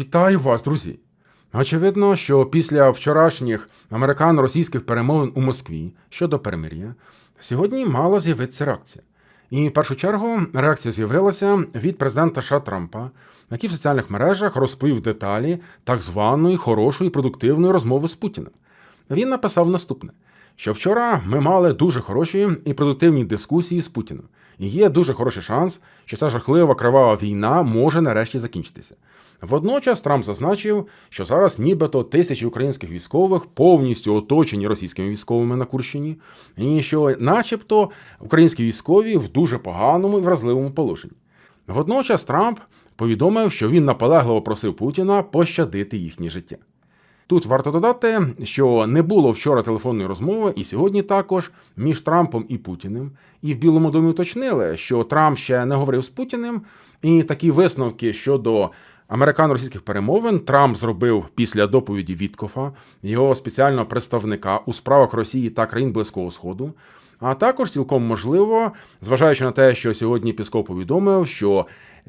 Вітаю вас, друзі! Очевидно, що після вчорашніх американо-російських перемовин у Москві щодо перемир'я сьогодні мала з'явитися реакція. І в першу чергу реакція з'явилася від президента США Трампа, який в соціальних мережах розповів деталі так званої хорошої продуктивної розмови з Путіним. Він написав наступне: що вчора ми мали дуже хороші і продуктивні дискусії з Путіним. І є дуже хороший шанс, що ця жахлива кривава війна може нарешті закінчитися. Водночас Трамп зазначив, що зараз нібито тисячі українських військових повністю оточені російськими військовими на Курщині, і що, начебто, українські військові в дуже поганому і вразливому положенні. Водночас Трамп повідомив, що він наполегливо просив Путіна пощадити їхнє життя. Тут варто додати, що не було вчора телефонної розмови, і сьогодні також між Трампом і Путіним. І в Білому домі уточнили, що Трамп ще не говорив з Путіним, і такі висновки щодо американо-російських перемовин Трамп зробив після доповіді Віткофа, його спеціального представника у справах Росії та країн Близького Сходу. А також цілком можливо, зважаючи на те, що сьогодні Пісков повідомив, що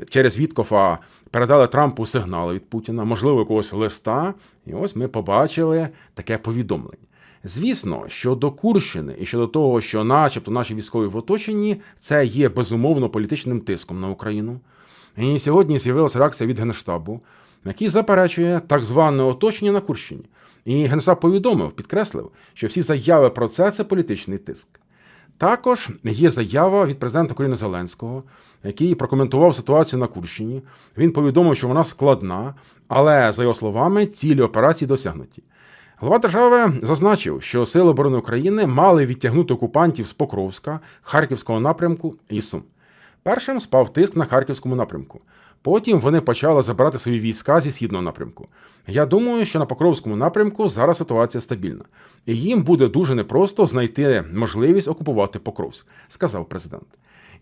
через Віткофа передали Трампу сигнали від Путіна, можливо, якогось листа. І ось ми побачили таке повідомлення. Звісно, щодо Курщини і щодо того, що, начебто, наші військові в оточенні, це є безумовно політичним тиском на Україну. І сьогодні з'явилася реакція від Генштабу, який заперечує так зване оточення на Курщині. І Генштаб повідомив, підкреслив, що всі заяви про це це політичний тиск. Також є заява від президента України Зеленського, який прокоментував ситуацію на Курщині. Він повідомив, що вона складна, але за його словами, цілі операції досягнуті. Глава держави зазначив, що Сили оборони України мали відтягнути окупантів з Покровська, Харківського напрямку і Сум. Першим спав тиск на харківському напрямку. Потім вони почали забирати свої війська зі східного напрямку. Я думаю, що на Покровському напрямку зараз ситуація стабільна, і їм буде дуже непросто знайти можливість окупувати Покровськ, сказав президент.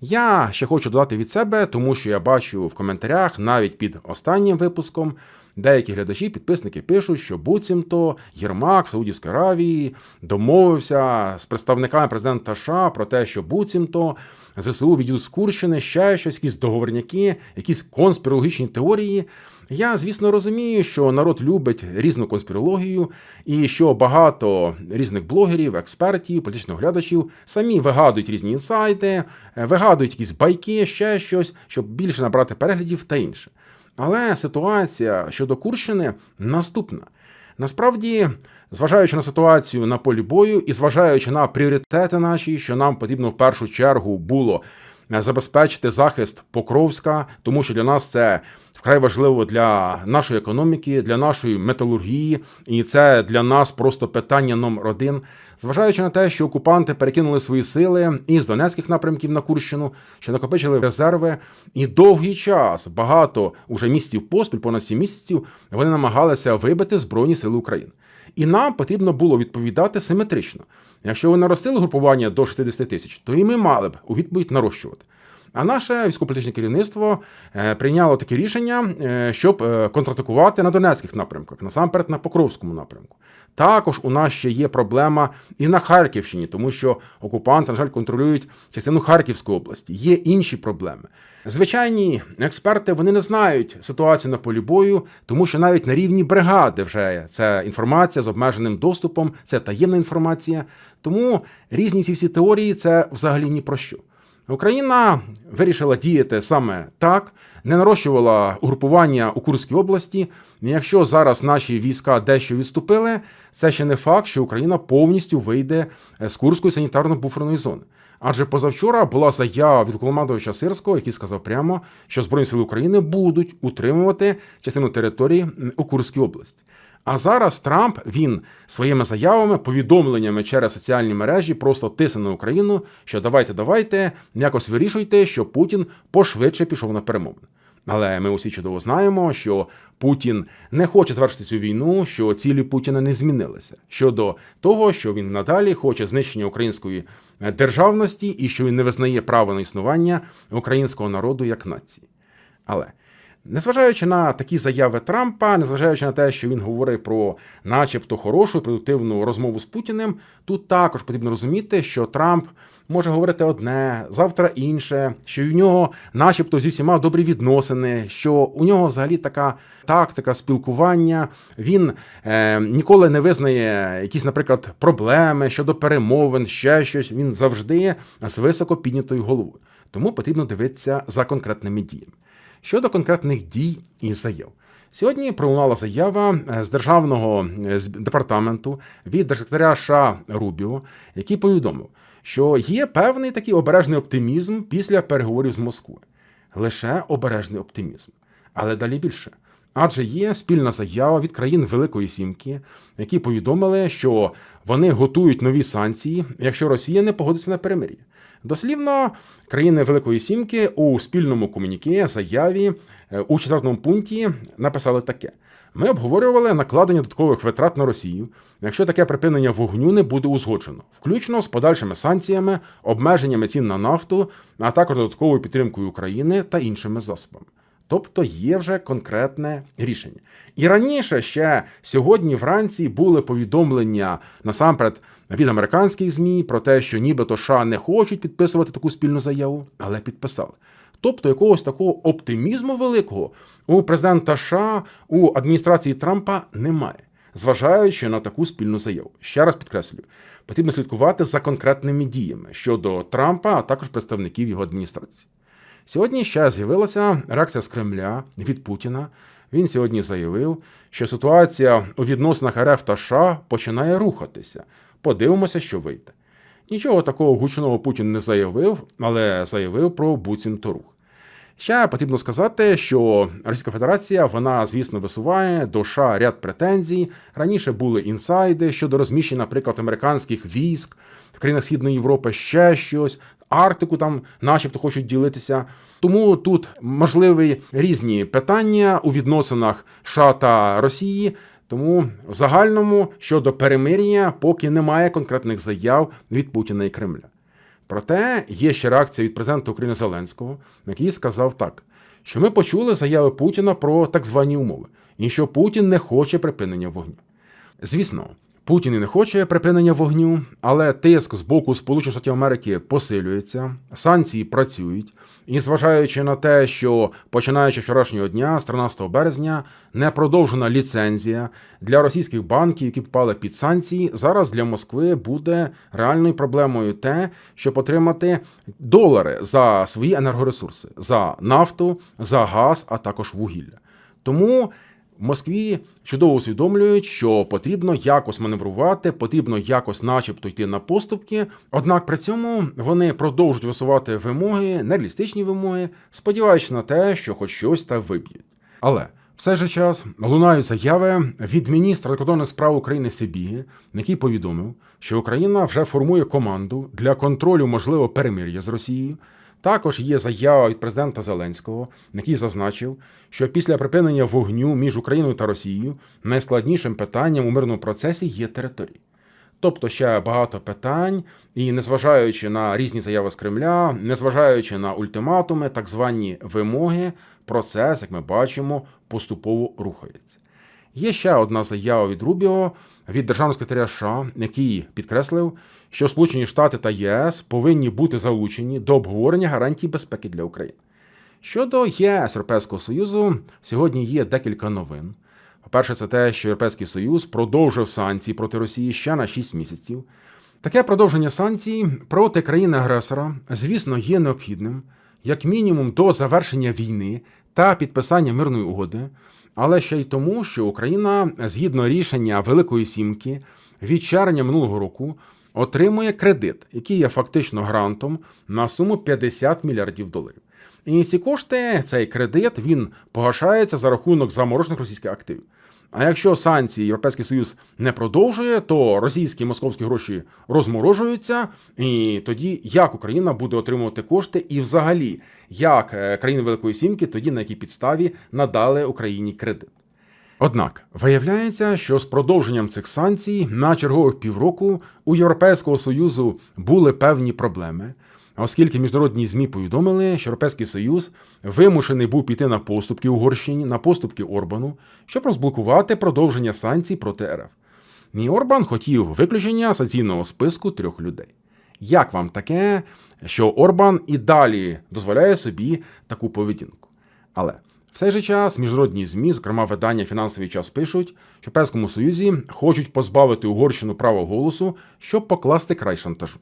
Я ще хочу додати від себе, тому що я бачу в коментарях навіть під останнім випуском. Деякі глядачі, підписники пишуть, що буцімто Єрмак в Саудівській Аравії домовився з представниками президента США про те, що буцімто ЗСУ відійдуть з Курщини, ще щось, якісь договорняки, якісь конспірологічні теорії. Я, звісно, розумію, що народ любить різну конспірологію, і що багато різних блогерів, експертів, політичних глядачів самі вигадують різні інсайти, вигадують якісь байки, ще щось, щоб більше набрати переглядів та інше. Але ситуація щодо Курщини наступна. Насправді, зважаючи на ситуацію на полі бою і зважаючи на пріоритети наші, що нам потрібно в першу чергу було забезпечити захист Покровська, тому що для нас це вкрай важливо для нашої економіки, для нашої металургії, і це для нас просто питання номер один. Зважаючи на те, що окупанти перекинули свої сили із Донецьких напрямків на Курщину, що накопичили резерви, і довгий час багато уже місяців поспіль, понад сім місяців, вони намагалися вибити збройні сили України. І нам потрібно було відповідати симетрично. Якщо ви наростили групування до 60 тисяч, то і ми мали б у відповідь нарощувати. А наше військово-політичне керівництво е, прийняло таке рішення, е, щоб е, контратакувати на Донецьких напрямках, насамперед на Покровському напрямку. Також у нас ще є проблема і на Харківщині, тому що окупанти, на жаль, контролюють частину Харківської області. Є інші проблеми. Звичайні експерти вони не знають ситуацію на полі бою, тому що навіть на рівні бригади вже це інформація з обмеженим доступом, це таємна інформація. Тому різні ці всі теорії це взагалі ні про що. Україна вирішила діяти саме так, не нарощувала угрупування у Курській області. Якщо зараз наші війська дещо відступили, це ще не факт, що Україна повністю вийде з Курської санітарно-буферної зони. Адже позавчора була заява від командувача Сирського, який сказав прямо, що Збройні сили України будуть утримувати частину території у Курській області. А зараз Трамп він своїми заявами, повідомленнями через соціальні мережі просто тисне на Україну, що давайте, давайте якось вирішуйте, що Путін пошвидше пішов на перемовини. Але ми усі чудово знаємо, що Путін не хоче завершити цю війну, що цілі Путіна не змінилися щодо того, що він надалі хоче знищення української державності і що він не визнає право на існування українського народу як нації. Але Незважаючи на такі заяви Трампа, незважаючи на те, що він говорить про начебто хорошу і продуктивну розмову з Путіним, тут також потрібно розуміти, що Трамп може говорити одне, завтра інше, що в нього, начебто, зі всіма добрі відносини, що у нього взагалі така тактика спілкування. Він е, ніколи не визнає якісь, наприклад, проблеми щодо перемовин, ще щось. Він завжди з високо піднятою головою. Тому потрібно дивитися за конкретними діями. Щодо конкретних дій і заяв. Сьогодні пролунала заява з державного е, департаменту від держсекретаря США Рубіо, який повідомив, що є певний такий обережний оптимізм після переговорів з Москвою. Лише обережний оптимізм. Але далі більше. Адже є спільна заява від країн Великої Сімки, які повідомили, що вони готують нові санкції, якщо Росія не погодиться на перемир'я. Дослівно, країни Великої Сімки у спільному комуніке заяві е, у четвертому пункті написали таке: ми обговорювали накладення додаткових витрат на Росію, якщо таке припинення вогню не буде узгоджено, включно з подальшими санкціями, обмеженнями цін на нафту, а також додатковою підтримкою України та іншими засобами. Тобто є вже конкретне рішення. І раніше ще сьогодні вранці були повідомлення насамперед від американських ЗМІ про те, що нібито США не хочуть підписувати таку спільну заяву, але підписали. Тобто якогось такого оптимізму великого у президента США у адміністрації Трампа немає, зважаючи на таку спільну заяву. Ще раз підкреслюю, потрібно слідкувати за конкретними діями щодо Трампа, а також представників його адміністрації. Сьогодні ще з'явилася реакція з Кремля від Путіна. Він сьогодні заявив, що ситуація у відносинах РФ та США починає рухатися. Подивимося, що вийде. Нічого такого гучного Путін не заявив, але заявив про буцімто рух. Ще потрібно сказати, що Російська Федерація вона, звісно, висуває до США ряд претензій. Раніше були інсайди щодо розміщення, наприклад, американських військ в країнах Східної Європи ще щось. Арктику там, начебто, хочуть ділитися. Тому тут можливі різні питання у відносинах США та Росії. Тому в загальному щодо перемир'я поки немає конкретних заяв від Путіна і Кремля. Проте є ще реакція від президента України Зеленського, який сказав так, що ми почули заяви Путіна про так звані умови, і що Путін не хоче припинення вогню. Звісно, Путін і не хоче припинення вогню, але тиск з боку Сполучених Штатів Америки посилюється, санкції працюють, і зважаючи на те, що починаючи вчорашнього дня, з 13 березня, не продовжена ліцензія для російських банків, які попали під санкції, зараз для Москви буде реальною проблемою те, щоб отримати долари за свої енергоресурси, за нафту, за газ, а також вугілля. Тому. Москві чудово усвідомлюють, що потрібно якось маневрувати, потрібно якось, начебто, йти на поступки. Однак при цьому вони продовжують висувати вимоги, нереалістичні вимоги, сподіваючись на те, що хоч щось та виб'ють. Але в цей же час лунають заяви від міністра закордонних справ України Сибіги, який повідомив, що Україна вже формує команду для контролю можливого перемир'я з Росією. Також є заява від президента Зеленського, який зазначив, що після припинення вогню між Україною та Росією найскладнішим питанням у мирному процесі є території. Тобто ще багато питань, і незважаючи на різні заяви з Кремля, незважаючи на ультиматуми, так звані вимоги, процес, як ми бачимо, поступово рухається. Є ще одна заява від Рубіо від державного секретаря США, який підкреслив, що Сполучені Штати та ЄС повинні бути залучені до обговорення гарантій безпеки для України. Щодо ЄС Європейського Союзу, сьогодні є декілька новин. По-перше, це те, що Європейський Союз продовжив санкції проти Росії ще на 6 місяців. Таке продовження санкцій проти країни-агресора, звісно, є необхідним, як мінімум до завершення війни та підписання мирної угоди, але ще й тому, що Україна, згідно рішення Великої Сімки, від червня минулого року отримує кредит, який є фактично грантом на суму 50 мільярдів доларів. І ці кошти, цей кредит, він погашається за рахунок заморожених російських активів. А якщо санкції Європейський Союз не продовжує, то російські московські гроші розморожуються, і тоді як Україна буде отримувати кошти, і взагалі як е, країни Великої Сімки тоді на якій підставі надали Україні кредит. Однак виявляється, що з продовженням цих санкцій на чергових півроку у Європейського Союзу були певні проблеми. Оскільки міжнародні ЗМІ повідомили, що Європейський Союз вимушений був піти на поступки Угорщині, на поступки Орбану, щоб розблокувати продовження санкцій проти РФ. І Орбан хотів виключення санкційного списку трьох людей. Як вам таке, що Орбан і далі дозволяє собі таку поведінку? Але в цей же час міжнародні ЗМІ, зокрема видання Фінансовий час, пишуть, що в Європейському Союзі хочуть позбавити Угорщину права голосу, щоб покласти край шантажу.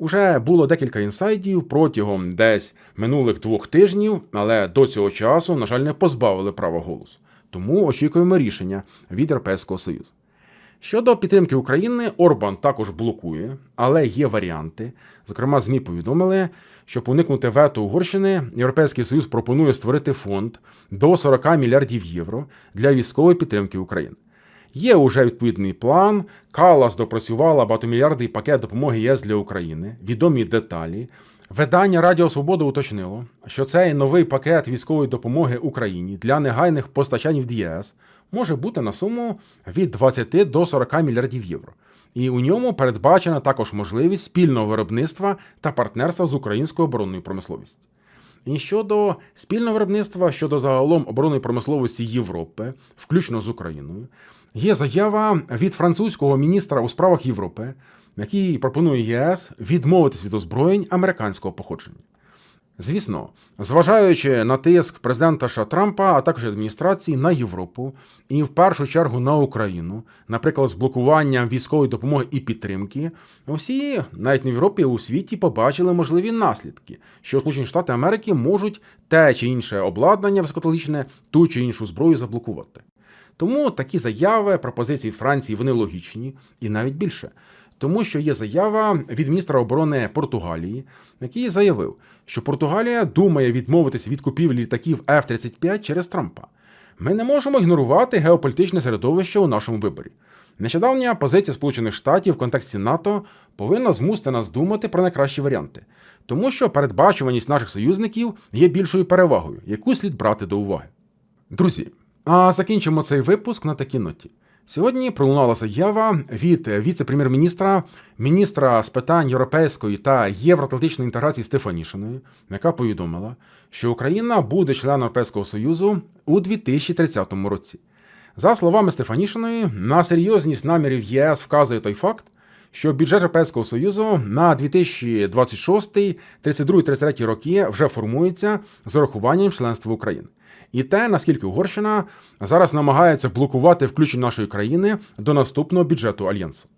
Уже було декілька інсайдів протягом десь минулих двох тижнів, але до цього часу, на жаль, не позбавили права голосу. Тому очікуємо рішення від Європейського Союзу. Щодо підтримки України, Орбан також блокує, але є варіанти. Зокрема, ЗМІ повідомили, щоб уникнути вето Угорщини, Європейський Союз пропонує створити фонд до 40 мільярдів євро для військової підтримки України. Є уже відповідний план. Калас допрацювала багатомільярдний пакет допомоги ЄС для України. Відомі деталі. Видання Радіо Свобода уточнило, що цей новий пакет військової допомоги Україні для негайних постачань в ЄС може бути на суму від 20 до 40 мільярдів євро. І у ньому передбачена також можливість спільного виробництва та партнерства з українською оборонною промисловістю. І щодо спільного виробництва, щодо загалом оборонної промисловості Європи, включно з Україною, є заява від французького міністра у справах Європи, який пропонує ЄС відмовитись від озброєнь американського походження. Звісно, зважаючи на тиск президента США Трампа, а також адміністрації на Європу і в першу чергу на Україну, наприклад, з блокуванням військової допомоги і підтримки, усі, навіть не в Європі, у світі побачили можливі наслідки, що Сполучені Штати Америки можуть те чи інше обладнання високотехнологічне, ту чи іншу зброю заблокувати. Тому такі заяви, пропозиції від Франції вони логічні і навіть більше. Тому що є заява від міністра оборони Португалії, який заявив, що Португалія думає відмовитись від купівлі літаків F-35 через Трампа. Ми не можемо ігнорувати геополітичне середовище у нашому виборі. Нещодавня позиція Сполучених Штатів в контексті НАТО повинна змусити нас думати про найкращі варіанти, тому що передбачуваність наших союзників є більшою перевагою, яку слід брати до уваги. Друзі, а закінчимо цей випуск на такій ноті. Сьогодні пролунала заява від віце-прем'єр-міністра, міністра з питань європейської та євроатлантичної інтеграції Стефанішиної, яка повідомила, що Україна буде членом Європейського Союзу у 2030 році. За словами Стефанішиної, на серйозність намірів ЄС вказує той факт, що бюджет Європейського Союзу на 2026, 32, 33 роки вже формується з урахуванням членства України. І те, наскільки Угорщина зараз намагається блокувати включення нашої країни до наступного бюджету Альянсу.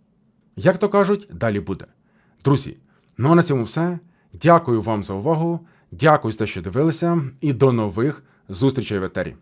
Як то кажуть, далі буде. Друзі, ну а на цьому все. Дякую вам за увагу. Дякую за те, що дивилися, і до нових зустрічей в етері.